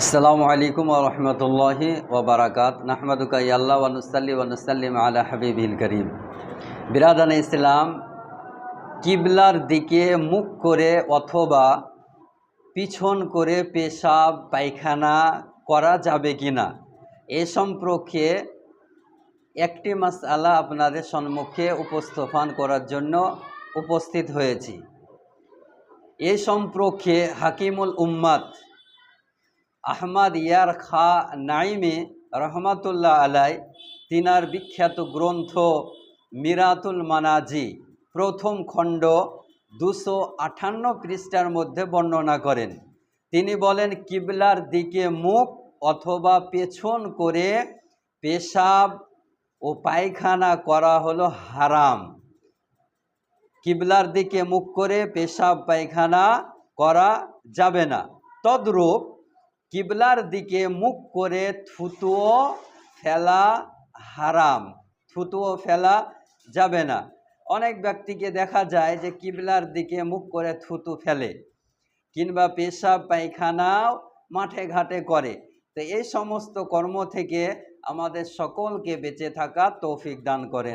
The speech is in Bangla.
আসসালামু আলাইকুম রহমতুল্লাহি ওবরাকাত নাহমাদুকা ইয়াল্লাহ ওয়ানুসাল্লি ওয়ানুসাল্লিম আলা হাবিবিল করিম। বিরাদান ইসলাম, কিবলার দিকে মুখ করে অথবা পিছন করে পেশাব, পায়খানা করা যাবে কি না এ সম্পর্কে একটি মাসআলা আপনাদের সম্মুখে উপস্থাপন করার জন্য উপস্থিত হয়েছি। এ সম্পর্কে হাকিমুল উম্মাদ আহমদ ইয়ার খা নাইমে রহমাতুল্লাহ আলাই তিনার বিখ্যাত গ্রন্থ মিরাতুল মানাজি, প্রথম খণ্ড দুশো আটান্ন পৃষ্ঠার মধ্যে বর্ণনা করেন। তিনি বলেন, কিবলার দিকে মুখ অথবা পেছন করে পেশাব ও পায়খানা করা হলো হারাম। কিবলার দিকে মুখ করে পেশাব পায়খানা করা যাবে না। তদ্রূপ কিবলার দিকে মুখ করে থুতুও ফেলা হারাম, থুতুও ফেলা যাবে না। অনেক ব্যক্তিকে দেখা যায় যে কিবলার দিকে মুখ করে থুতু ফেলে কিংবা পেশাব, পায়খানাও মাঠে ঘাটে করে। তো এই সমস্ত কর্ম থেকে আমাদের সকলকে বেঁচে থাকা তৌফিক দান করেন।